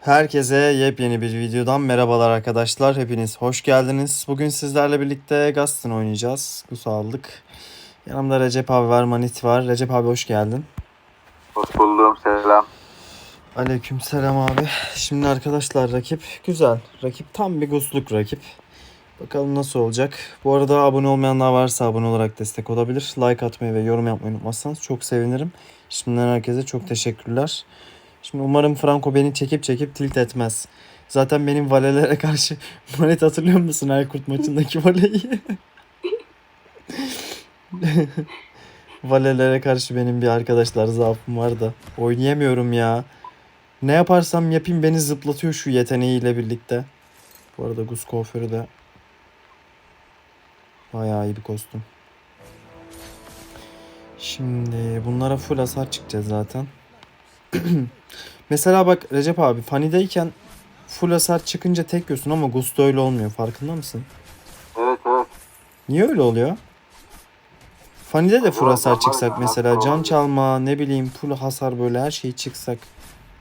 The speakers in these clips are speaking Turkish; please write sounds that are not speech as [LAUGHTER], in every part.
Herkese yepyeni bir videodan merhabalar arkadaşlar. Hepiniz hoş geldiniz. Bugün sizlerle birlikte Gaston oynayacağız. Kusu aldık. Yanımda Recep abi var, Manit var. Recep abi hoş geldin. Hoş buldum selam. Aleyküm selam abi. Şimdi arkadaşlar rakip güzel. Rakip tam bir gusluk rakip. Bakalım nasıl olacak. Bu arada abone olmayanlar varsa abone olarak destek olabilir. Like atmayı ve yorum yapmayı unutmazsanız çok sevinirim. Şimdiden herkese çok teşekkürler. Şimdi umarım Franco beni çekip çekip tilt etmez. Zaten benim valelere karşı [LAUGHS] Manet hatırlıyor musun Aykurt maçındaki valeyi? [LAUGHS] valelere karşı benim bir arkadaşlar zaafım var da oynayamıyorum ya. Ne yaparsam yapayım beni zıplatıyor şu yeteneğiyle birlikte. Bu arada Gus kuaförü de bayağı iyi bir kostüm. Şimdi bunlara full hasar çıkacağız zaten. [CLEARS THROAT] Mesela bak Recep abi Fani'deyken full hasar çıkınca tek yiyorsun ama Gus'ta öyle olmuyor. Farkında mısın? Evet evet. Niye öyle oluyor? Fani'de de full hasar çıksak mesela can çalma ne bileyim full hasar böyle her şey çıksak.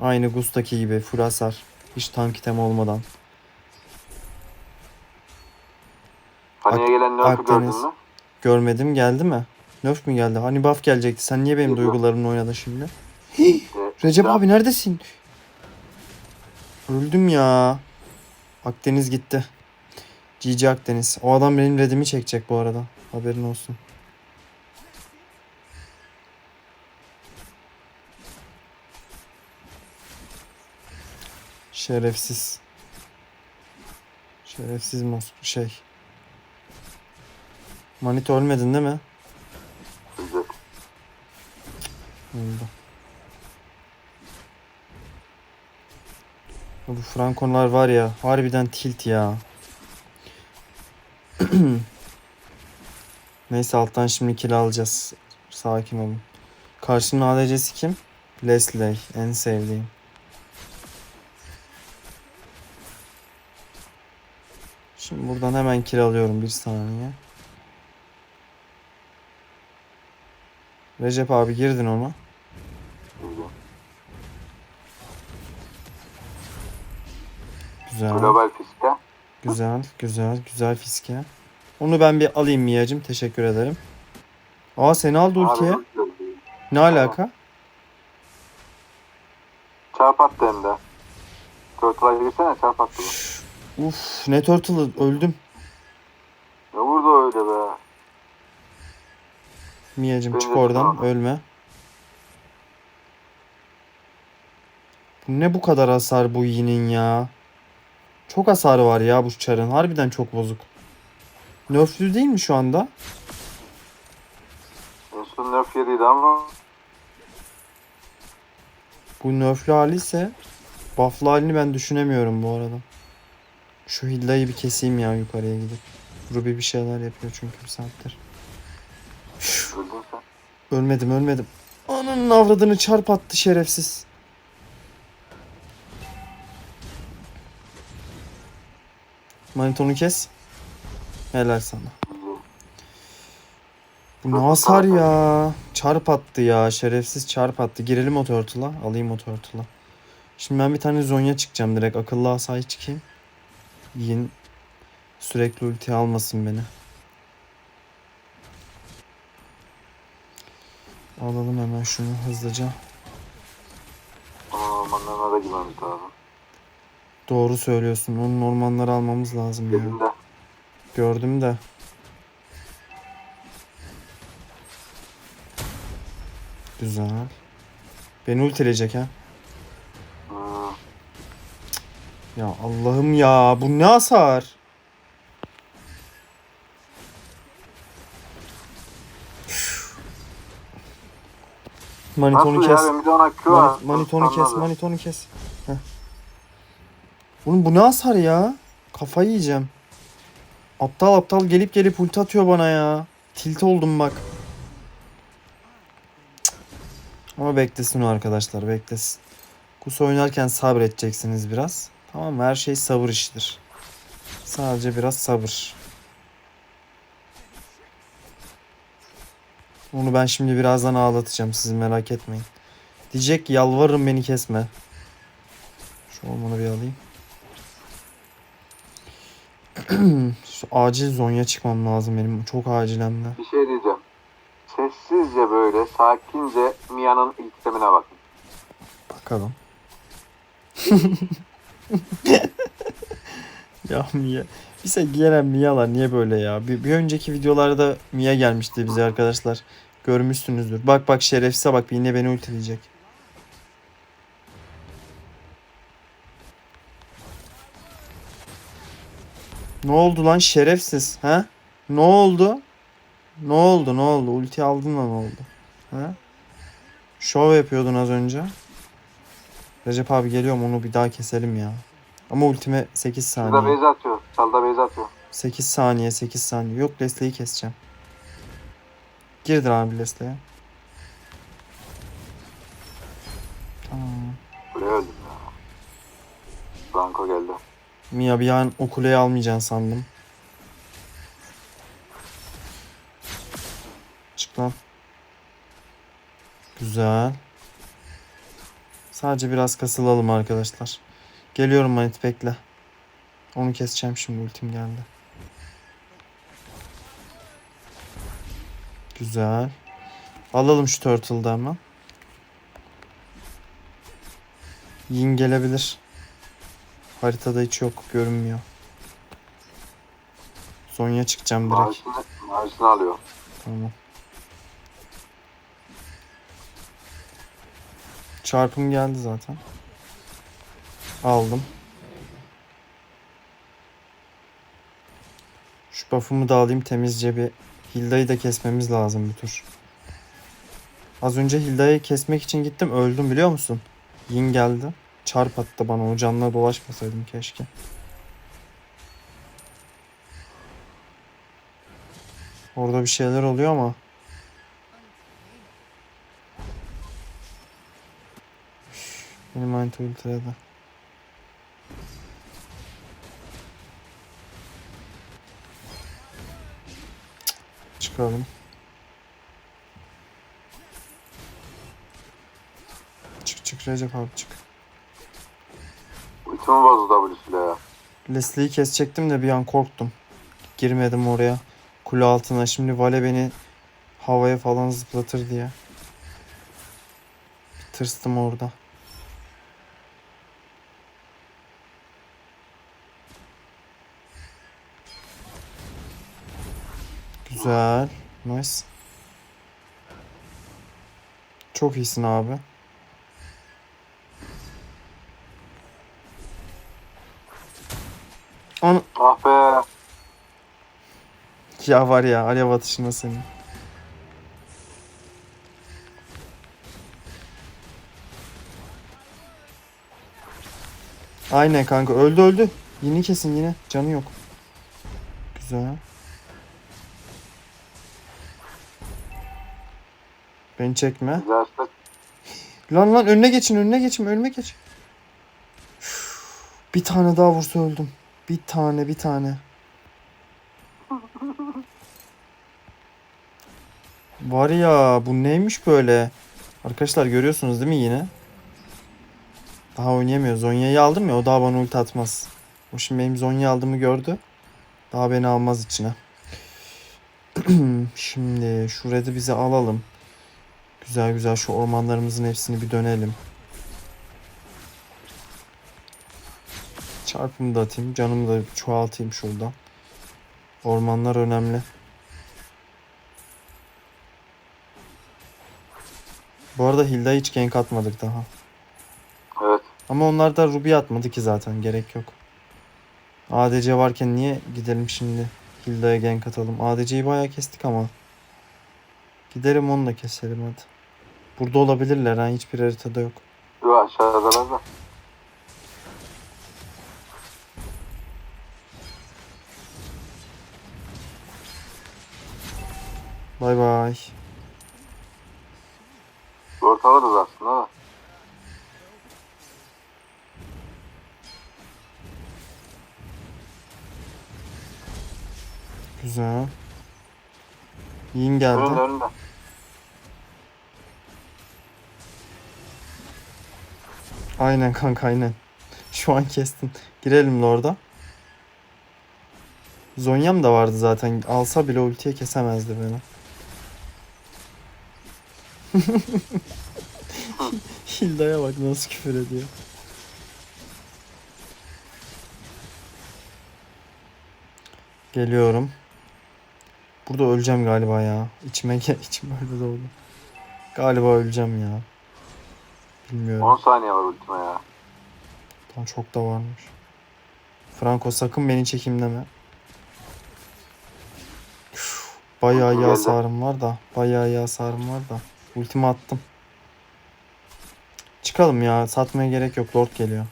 Aynı Gus'taki gibi full hasar. Hiç tank item olmadan. Paniğe gelen Akdeniz. gördün mü? Görmedim geldi mi? Nerf mi geldi? Hani buff gelecekti. Sen niye benim duygularımla oynadın şimdi? Recep abi neredesin? Öldüm ya. Akdeniz gitti. GG Akdeniz. O adam benim redimi çekecek bu arada. Haberin olsun. Şerefsiz. Şerefsiz mos şey. Manito ölmedin değil mi? güzel. Bu Frankonlar var ya harbiden tilt ya. [CLEARS THROAT] Neyse alttan şimdi kill alacağız. Sakin olun. Karşımın ADC'si kim? Leslie en sevdiğim. Şimdi buradan hemen kill alıyorum bir saniye. Recep abi girdin ona. Güzel. Global fiske. Güzel, güzel, güzel fiske. Onu ben bir alayım Mia'cım. Teşekkür ederim. Aa seni aldı. Abi, Ne alaka? Çarp attı hem de. Turtle'a girsene çarp attı. Uf ne turtle'ı öldüm. Ne vurdu öyle be. Mia'cım Ben çık oradan tamam. ölme. Ne bu kadar hasar bu yinin ya. Çok hasarı var ya bu çarın. Harbiden çok bozuk. Nerflü değil mi şu anda? Son nerf yediydi ama Bu nerflü hali ise buff'lı halini ben düşünemiyorum bu arada. Şu Hilla'yı bir keseyim ya yukarıya gidip. Ruby bir şeyler yapıyor çünkü bir saattir. Ölmedim ölmedim. Ananın avradını çarp attı şerefsiz. Manitonu kes. Helal sana. Bu ne hasar ya. Çarp attı ya. Şerefsiz çarp attı. Girelim o turtle'a. Alayım o turtle'a. Şimdi ben bir tane zonya çıkacağım direkt. Akıllı asayı çıkayım. Yin sürekli ulti almasın beni. Alalım hemen şunu hızlıca. Ormanlarına da girmemiz lazım. Doğru söylüyorsun. Onun ormanları almamız lazım ya. Elinde. Gördüm de. Güzel. Beni ultileyecek ha. Hmm. Ya Allah'ım ya. Bu ne hasar? Manitonu kes. ya? Ben bir de ona Q Mani- at. manitonu kes. Manitonu kes. Oğlum bu ne hasar ya? Kafayı yiyeceğim. Aptal aptal gelip gelip ulti atıyor bana ya. Tilt oldum bak. Cık. Ama beklesin o arkadaşlar beklesin. Kus oynarken sabredeceksiniz biraz. Tamam? Her şey sabır işidir. Sadece biraz sabır. Onu ben şimdi birazdan ağlatacağım. Siz merak etmeyin. Diyecek yalvarırım beni kesme. Şu ormanı bir alayım. [CLEARS THROAT] Şu acil zonya çıkmam lazım benim. Çok acil hem de. Bir şey diyeceğim. Sessizce böyle sakince Mia'nın ilk temine bakın. Bakalım. [LAUGHS] ya Mia. Bize gelen Mia'lar niye böyle ya? Bir, bir önceki videolarda Mia gelmişti bize arkadaşlar. Görmüşsünüzdür. Bak bak şerefsize bak yine beni ultileyecek. Ne oldu lan şerefsiz ha? Ne oldu? Ne oldu ne oldu? Ulti aldın da ne oldu? Ha? Şov yapıyordun az önce. Recep abi geliyorum onu bir daha keselim ya. Ama ultime 8 Şurada saniye. base atıyor. Salda base atıyor. 8 saniye 8 saniye. Yok Leslie'yi keseceğim. Girdir abi Leslie'ye. Tamam. Buraya öldüm ya. Blanco geldi. Mia bir an o kuleyi almayacaksın sandım. Çık lan. Güzel. Sadece biraz kasılalım arkadaşlar. Geliyorum Manit bekle. Onu keseceğim şimdi ultim geldi. Güzel. Alalım şu turtle'da hemen. Yin gelebilir. Haritada hiç yok. Görünmüyor. Zonya çıkacağım direkt. Maaşını, maaşını alıyor. Tamam. Çarpım geldi zaten. Aldım. Şu buff'ımı da alayım temizce bir Hilda'yı da kesmemiz lazım bir tur. Az önce Hilda'yı kesmek için gittim öldüm biliyor musun? Yin geldi. Çarp attı bana o canla dolaşmasaydım keşke. Orada bir şeyler oluyor ama. Benim ultiledi. Cık, Çıkalım. Çık çık Recep abi çık. Ultimi bozdu W'süyle. Leslie'yi kesecektim de bir an korktum. Girmedim oraya. Kule altına. Şimdi Vale beni havaya falan zıplatır diye. Bir tırstım orada. Güzel. Nice. Çok iyisin abi. Ya var ya alev atışına senin. Aynen kanka öldü öldü. Yeni kesin yine. Canı yok. Güzel. Beni çekme. Güzel. Lan lan önüne geçin önüne geçin önüme geç. Üf, Bir tane daha vursa öldüm. Bir tane bir tane. Var ya bu neymiş böyle? Arkadaşlar görüyorsunuz değil mi yine? Daha oynayamıyor. Zonya'yı aldım ya o daha bana ulti atmaz. O şimdi benim Zonya aldığımı gördü. Daha beni almaz içine. [CLEARS THROAT] şimdi şu red'i bize alalım. Güzel güzel şu ormanlarımızın hepsini bir dönelim. Çarpımı da atayım. Canımı da çoğaltayım şuradan. Ormanlar önemli. Bu arada Hilda'ya hiç gank atmadık daha. Evet. Ama onlar da Ruby atmadı ki zaten. Gerek yok. ADC varken niye gidelim şimdi Hilda'ya gank atalım. ADC'yi bayağı kestik ama. Gidelim onu da keselim hadi. Burada olabilirler ha hiçbir haritada yok. Yok aşağıdalar da. Bay bay. Ortalarız aslında da. Güzel. Yin geldi. Önünde önünde. Aynen kanka aynen. Şu an kestin. Girelim Lord'a. Zonya'm da vardı zaten. Alsa bile ultiye kesemezdi beni. [LAUGHS] Hilda'ya bak nasıl küfür ediyor. Geliyorum. Burada öleceğim galiba ya. İçime ge- [LAUGHS] içim öyle doğdu. Galiba öleceğim ya. Bilmiyorum. 10 saniye var ultime ya. Lan çok da varmış. Franco sakın beni çekeyim deme. Üf, Bayağı iyi hasarım var da. Bayağı iyi hasarım var da. Ultimi attım. Çıkalım ya. Satmaya gerek yok. Lord geliyor.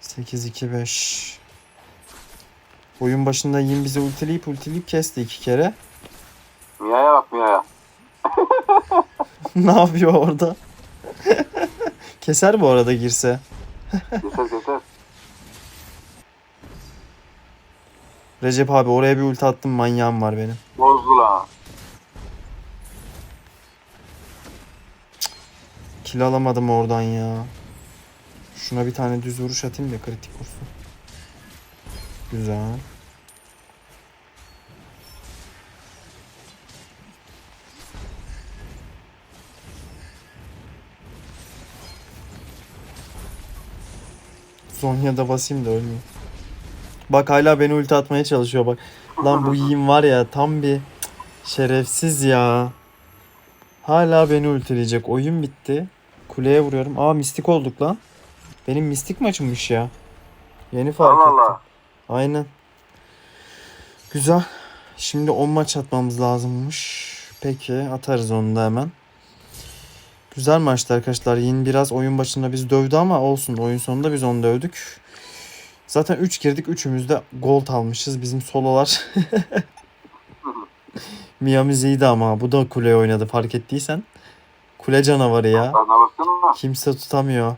8-2-5 Oyun başında Yin bizi ultileyip ultileyip kesti iki kere. Mia'ya bak Mia'ya. [LAUGHS] ne yapıyor orada? [LAUGHS] Keser bu arada girse. Keser keser. Recep abi oraya bir ulti attım manyağım var benim. Bozdu lan. Kill alamadım oradan ya. Şuna bir tane düz vuruş atayım da kritik vursun. Güzel. Zonya'da basayım da ölmeyeyim. Bak hala beni ulti atmaya çalışıyor bak. Lan bu yiğim var ya tam bir şerefsiz ya. Hala beni ultileyecek. Oyun bitti. Kuleye vuruyorum. Aa mistik olduk lan. Benim mistik mi açılmış ya? Yeni fark Allah ettim. Allah. Aynen. Güzel. Şimdi 10 maç atmamız lazımmış. Peki atarız onu da hemen. Güzel maçtı arkadaşlar. Yine biraz oyun başında biz dövdü ama olsun. Oyun sonunda biz onu dövdük. Zaten 3 girdik. Üçümüz de gold almışız. Bizim sololar. [LAUGHS] Miami Z'ydi ama bu da kule oynadı fark ettiysen. Kule canavarı ya. Kimse tutamıyor.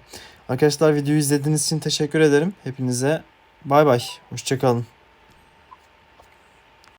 Arkadaşlar videoyu izlediğiniz için teşekkür ederim. Hepinize bay bay. Hoşçakalın.